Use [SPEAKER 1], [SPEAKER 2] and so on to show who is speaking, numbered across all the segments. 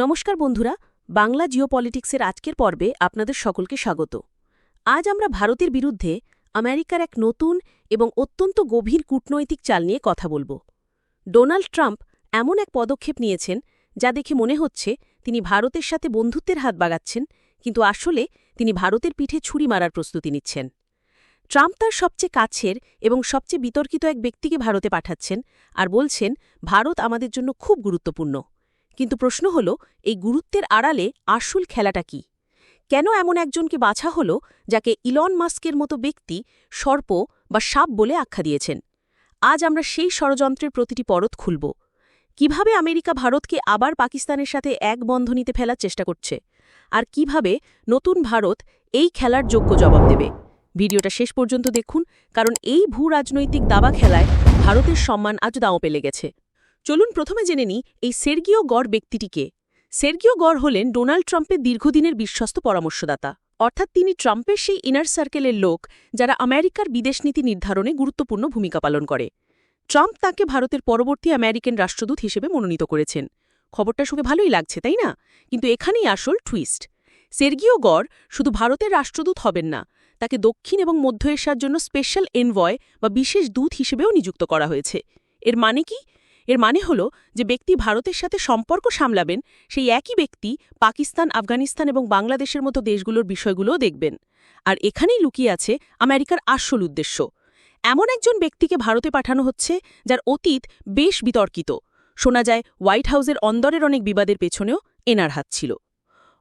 [SPEAKER 1] নমস্কার বন্ধুরা, বাংলা জিওপলিটিক্সের আজকের পর্বে আপনাদের সকলকে স্বাগত। আজ আমরা ভারতের বিরুদ্ধে আমেরিকার এক নতুন এবং অত্যন্ত গভীর কূটনৈতিক চাল নিয়ে কথা বলব। ডোনাল্ড ট্রাম্প এমন এক পদক্ষেপ নিয়েছেন, যা দেখে মনে হচ্ছে তিনি ভারতের সাথে বন্ধুত্বের হাত বাগাচ্ছেন কিন্তু আসলে তিনি ভারতের পিঠে ছুরি মারার প্রস্তুতি নিচ্ছেন। ট্রাম্প তার সবচেয়ে কাছের এবং সবচেয়ে বিতর্কিত এক ব্যক্তিকে ভারতে পাঠাচ্ছেন আর বলছেন, ভারত আমাদের জন্য খুব গুরুত্বপূর্ণ। কিন্তু প্রশ্ন হল, এই গুরুত্বের আড়ালে আসল খেলাটা কি? কেন এমন একজনকে বাছা হল, যাকে ইলন মাস্কের মতো ব্যক্তি সর্প বা সাপ বলে আখ্যা দিয়েছেন? আজ আমরা সেই ষড়যন্ত্রের প্রতিটি পরত খুলব। কীভাবে আমেরিকা ভারতকে আবার পাকিস্তানের সাথে এক বন্ধনীতে ফেলার চেষ্টা করছে? আর কীভাবে নতুন ভারত এই খেলার যোগ্য জবাব দেবে? ভিডিওটা শেষ পর্যন্ত দেখুন, কারণ এই ভূ রাজনৈতিক দাবা খেলায় ভারতের সম্মান আজ দাও পেলে গেছে। চলুন প্রথমে জেনে নিই এই সের্গীয় গড় ব্যক্তিটিকে সের্গীয় গড় হলেন ডোনাল্ড ট্রাম্পের দীর্ঘদিনের বিশ্বস্ত পরামর্শদাতা। অর্থাৎ তিনি ট্রাম্পের সেই ইনার সার্কেলের লোক যারা আমেরিকার বিদেশনীতি নির্ধারণে গুরুত্বপূর্ণ ভূমিকা পালন করে। ট্রাম্প তাকে ভারতের পরবর্তী আমেরিকান রাষ্ট্রদূত হিসেবে মনোনীত করেছেন। খবরটা শুনে ভালোই লাগছে, তাই না? কিন্তু এখানেই আসল টুইস্ট সের্গীয় গড় শুধু ভারতের রাষ্ট্রদূত হবেন না, তাকে দক্ষিণ এবং মধ্য এশিয়ার জন্য স্পেশাল এনভয় বা বিশেষ দূত হিসেবেও নিযুক্ত করা হয়েছে। এর মানে কি? এর মানে হল যে ব্যক্তি ভারতের সাথে সম্পর্ক সামলাবেন, সেই একই ব্যক্তি পাকিস্তান, আফগানিস্তান এবং বাংলাদেশের মতো দেশগুলোর বিষয়গুলোও দেখবেন। আর এখানেই লুকিয়ে আছে আমেরিকার আসল উদ্দেশ্য। এমন একজন ব্যক্তিকে ভারতে পাঠানো হচ্ছে যার অতীত বেশ বিতর্কিত। শোনা যায়, হোয়াইট হাউসের অন্দরের অনেক বিবাদের পেছনেও এনার হাত ছিল।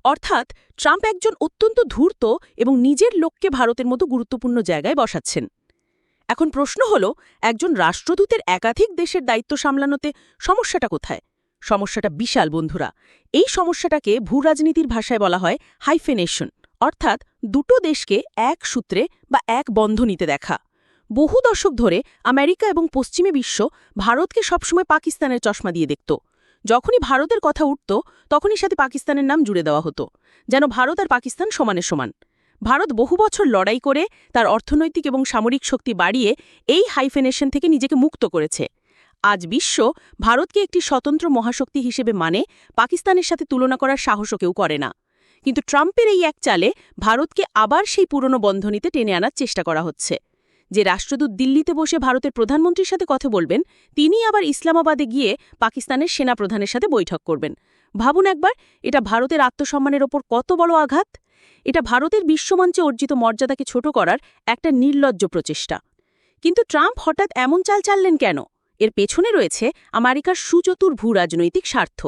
[SPEAKER 1] অর্থাৎ ট্রাম্প একজন অত্যন্ত ধূর্ত এবং নিজের লোককে ভারতের মতো গুরুত্বপূর্ণ জায়গায় বসাচ্ছেন। এখন প্রশ্ন হল, একজন রাষ্ট্রদূতের একাধিক দেশের দায়িত্ব সামলানোতে সমস্যাটা কোথায়? সমস্যাটা বিশাল, বন্ধুরা। এই সমস্যাটাকে ভূরাজনীতির ভাষায় বলা হয় হাইফেনেশন, অর্থাৎ দুটো দেশকে এক সূত্রে বা এক বন্ধনীতে দেখা। বহু দশক ধরে আমেরিকা এবং পশ্চিমে বিশ্ব ভারতকে সবসময় পাকিস্তানের চশমা দিয়ে দেখত। যখনই ভারতের কথা উঠত, তখনই সাথে পাকিস্তানের নাম জুড়ে দেওয়া হতো। যেন ভারত আর পাকিস্তান সমানে সমান। ভারত বহু বছর লড়াই করে তার অর্থনৈতিক এবং সামরিক শক্তি বাড়িয়ে এই হাইফেনেশন থেকে নিজেকে মুক্ত করেছে। আজ বিশ্ব ভারতকে একটি স্বতন্ত্র মহাশক্তি হিসেবে মানে পাকিস্তানের সাথে তুলনা করার সাহসও কেউ করে না। কিন্তু ট্রাম্পের এই এক চালে ভারতকে আবার সেই পুরনো বন্ধনীতে টেনে আনার চেষ্টা করা হচ্ছে। যে রাষ্ট্রদূত দিল্লিতে বসে ভারতের প্রধানমন্ত্রীর সাথে কথা বলবেন, তিনি আবার ইসলামাবাদে গিয়ে পাকিস্তানের সেনাপ্রধানের সাথে বৈঠক করবেন। ভাবুন একবার, এটা ভারতের আত্মসম্মানের ওপর কত বড় আঘাত? এটা ভারতের বিশ্বমঞ্চে অর্জিত মর্যাদাকে ছোট করার একটা নির্লজ্জ প্রচেষ্টা। কিন্তু ট্রাম্প হঠাৎ এমন চাল চাললেন কেন? এর পেছনে রয়েছে আমেরিকার সুচতুর ভূ রাজনৈতিক স্বার্থ।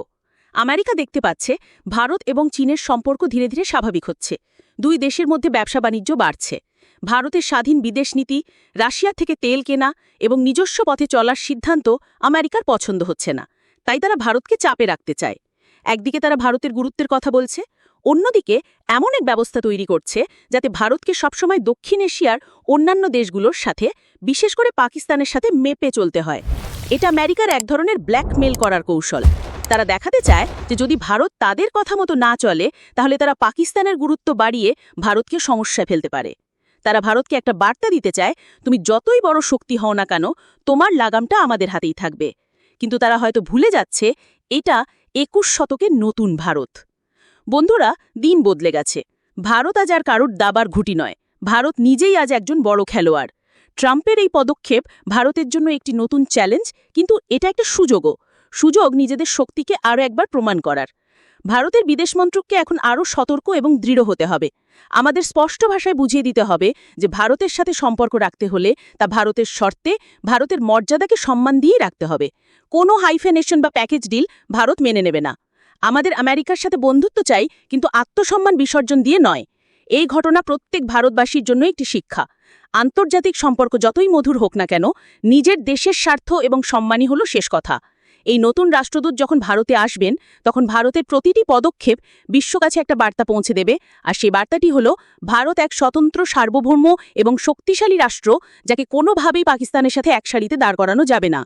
[SPEAKER 1] আমেরিকা দেখতে পাচ্ছে ভারত এবং চীনের সম্পর্ক ধীরে ধীরে স্বাভাবিক হচ্ছে। দুই দেশের মধ্যে ব্যবসা বাণিজ্য বাড়ছে। ভারতের স্বাধীন বিদেশ নীতি, রাশিয়া থেকে তেল কেনা এবং নিজস্ব পথে চলার সিদ্ধান্ত আমেরিকার পছন্দ হচ্ছে না। তাই তারা ভারতকে চাপে রাখতে চায়। একদিকে তারা ভারতের গুরুত্বের কথা বলছে অন্যদিকে, এমন এক ব্যবস্থা তৈরি করছে যাতে ভারতকে সবসময় দক্ষিণ এশিয়ার অন্যান্য দেশগুলোর সাথে, বিশেষ করে পাকিস্তানের সাথে মেপে চলতে হয়। এটা আমেরিকার এক ধরনের ব্ল্যাকমেল করার কৌশল। তারা দেখাতে চায় যে যদি ভারত তাদের কথা মতো না চলে, তাহলে তারা পাকিস্তানের গুরুত্ব বাড়িয়ে ভারতকে সমস্যায় ফেলতে পারে। তারা ভারতকে একটা বার্তা দিতে চায়, তুমি যতই বড় শক্তি হও না কেন, তোমার লাগামটা আমাদের হাতেই থাকবে। কিন্তু তারা হয়তো ভুলে যাচ্ছে, এটা একুশ শতকের নতুন ভারত। বন্ধুরা, দিন বদলে গেছে। ভারত আজ আর কারোর দাবার ঘুটি নয়। ভারত নিজেই আজ একজন বড় খেলোয়াড়। ট্রাম্পের এই পদক্ষেপ ভারতের জন্য একটি নতুন চ্যালেঞ্জ, কিন্তু এটা একটা সুযোগও। সুযোগ নিজেদের শক্তিকে আরও একবার প্রমাণ করার। ভারতের বিদেশ মন্ত্রককে এখন আরও সতর্ক এবং দৃঢ় হতে হবে। আমাদের স্পষ্ট ভাষায় বুঝিয়ে দিতে হবে যে ভারতের সাথে সম্পর্ক রাখতে হলে তা ভারতের শর্তে, ভারতের মর্যাদাকে সম্মান দিয়েই রাখতে হবে। কোনো হাইফেনেশন বা প্যাকেজ ডিল ভারত মেনে নেবে না। আমাদের আমেরিকার সাথে বন্ধুত্ব চাই, কিন্তু আত্মসম্মান বিসর্জন দিয়ে নয়। এই ঘটনা প্রত্যেক ভারতবাসীর জন্য একটি শিক্ষা। আন্তর্জাতিক সম্পর্ক যতই মধুর হোক না কেন, নিজের দেশের স্বার্থ এবং সম্মানই হল শেষ কথা। এই নতুন রাষ্ট্রদূত যখন ভারতে আসবেন, তখন ভারতের প্রতিটি পদক্ষেপ বিশ্ব কাছে একটা বার্তা পৌঁছে দেবে, আর সেই বার্তাটি হল, ভারত এক স্বতন্ত্র, সার্বভৌম এবং শক্তিশালী রাষ্ট্র, যাকে কোনোভাবেই পাকিস্তানের সাথে একসারিতে দাঁড় করানো যাবে না।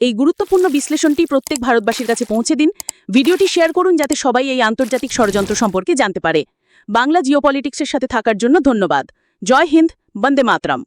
[SPEAKER 1] এই গুরুত্বপূর্ণ বিশ্লেষণটি প্রত্যেক ভারতবাসীর কাছে পৌঁছে দিন। ভিডিওটি শেয়ার করুন যাতে সবাই এই আন্তর্জাতিক ষড়যন্ত্র সম্পর্কে জানতে পারে। বাংলা জিওপলিটিক্সের সাথে থাকার জন্য ধন্যবাদ। জয় হিন্দ, বন্দে মাতরম।